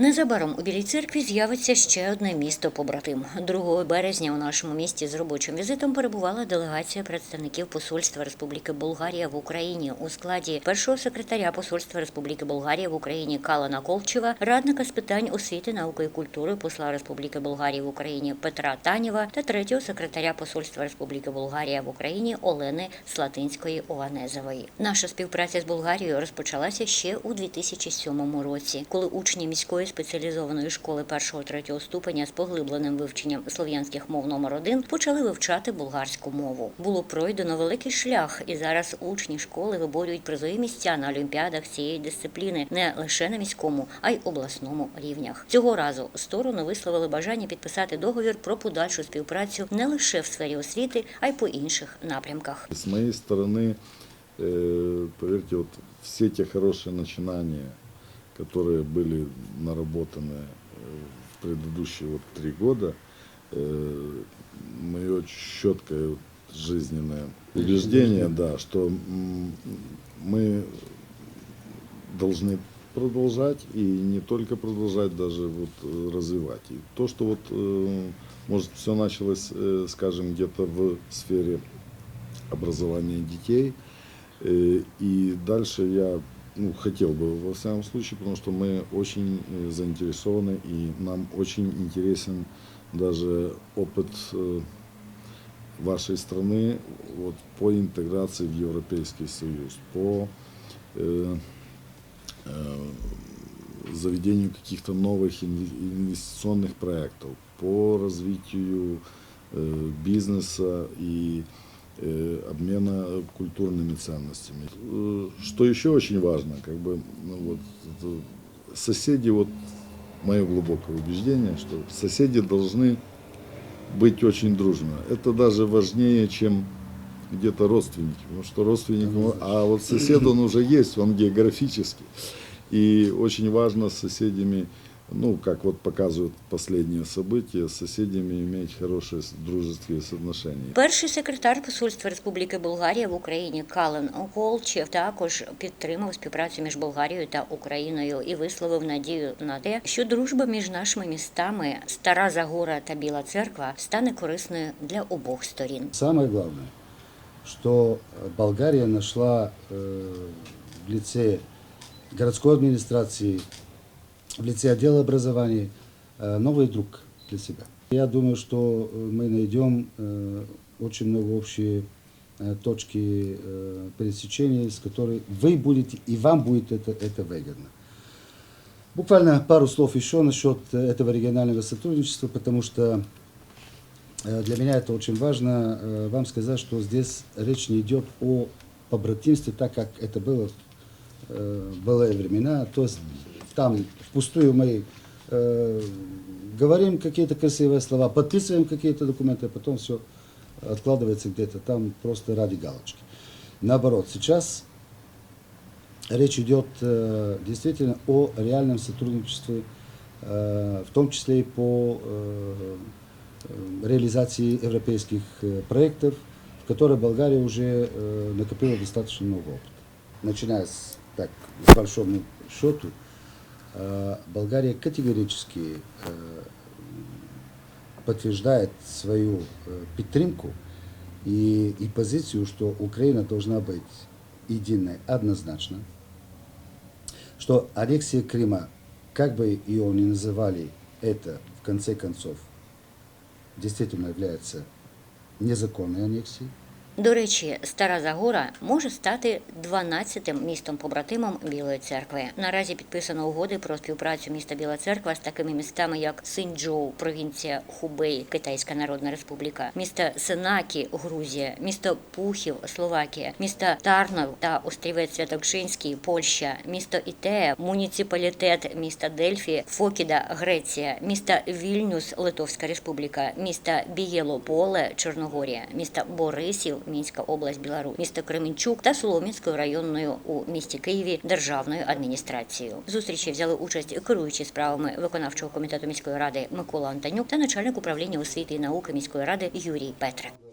Незабаром у Білій церкві з'явиться ще одне місто побратим. 2 березня у нашому місті з робочим візитом перебувала делегація представників посольства Республіки Болгарія в Україні у складі першого секретаря посольства Республіки Болгарія в Україні Калана Колчева, радника з питань освіти, науки і культури посла Республіки Болгарія в Україні Петра Танєва та третього секретаря посольства Республіки Болгарія в Україні Олени Слатинської Оанезової. Наша співпраця з Болгарією розпочалася ще у 2007 році, коли учні міської спеціалізованої школи 1-3 ступеня з поглибленим вивченням слов'янських мов номер 1 почали вивчати болгарську мову. Було пройдено великий шлях, і зараз учні школи виборюють призові місця на олімпіадах цієї дисципліни не лише на міському, а й обласному рівнях. Цього разу сторони висловили бажання підписати договір про подальшу співпрацю не лише в сфері освіти, а й по інших напрямках. С моей стороны, э, поверьте, вот все те хорошие начинания, которые были наработаны э, в предыдущие вот три года, э, мое четкое жизненное убеждение, да, что мы должны продолжать и не только продолжать, даже вот э, развивать. И то, что вот, может, все началось, скажем, где-то в сфере образования детей, и дальше я ну, хотел бы, во всяком случае, потому что мы очень э, заинтересованы, и нам очень интересен даже опыт э, вашей страны вот, по интеграции в Европейский Союз, по э, э, заведению каких-то новых инве- инвестиционных проектов, по развитию э, бизнеса и э, обмена культурными ценностями. Э, Что еще очень важно, как бы ну, вот, соседи, вот мое глубокое убеждение, что соседи должны быть очень дружно. Это даже важнее, чем где-то родственники, потому что родственник, а вот сосед он уже есть, он географически. И очень важно с соседями, ну, как вот показывают последние события, с соседями иметь хорошие с- дружеские соотношения. Перший секретар посольства Республіки Болгарія в Україні Кален Колчев також підтримав співпрацю між Болгарією та Україною і висловив надію на те, що дружба між нашими містами Стара Загора та Біла Церква стане корисною для обох сторін. Самое главное, что э, Болгария нашла э, в лице городской администрации, В лице отдела образования э, новый друг для себя. Я думаю, что э, мы найдем э, очень много общие точки пересечения, с которой вы будете и вам будет это, это выгодно. Буквально пару слов еще насчет этого регионального сотрудничества, потому что Для меня это очень важно вам сказать, что здесь речь не идет о побратимстве, так как это было в былые времена. То есть там впустую мы э, говорим какие-то красивые слова, подписываем какие-то документы, а потом все откладывается где-то там просто ради галочки. Наоборот, сейчас речь идет э, действительно о реальном сотрудничестве, э, в том числе и по э, реализации европейских э, проектов, в которой Болгария уже э, накопила достаточно много опыта. Начиная с, так, с большому счету, Болгария категорически э, подтверждает свою э, підтримку и, и позицию, что Украина должна быть единой однозначно, что аннексия Крыма, как бы ее ни называли, это в конце концов действительно является незаконной аннексией. До речі, Стара Загора може стати 12-тим містом побратимом Білої церкви. Наразі підписано угоди про співпрацю міста Біла Церква з такими містами, як Синьчжоу, провінція Хубей, Китайська Народна Республіка, місто Сенакі, Грузія, місто Пухів, Словакія, місто Тарнов та острівець Святокшинський, Польща, місто Ітея, муніципалітет міста Дельфі, Фокіда, Греція, місто Вільнюс, Литовська Республіка, місто Бієлополе, Чорногорія, місто Борисів, Мінська область, Білорусь, місто Кременчук та Соломінською районною у місті Києві державною адміністрацією. Зустрічі взяли участь керуючі справами виконавчого комітету міської ради Микола Антонюк та начальник управління освіти і науки міської ради Юрій Петрик.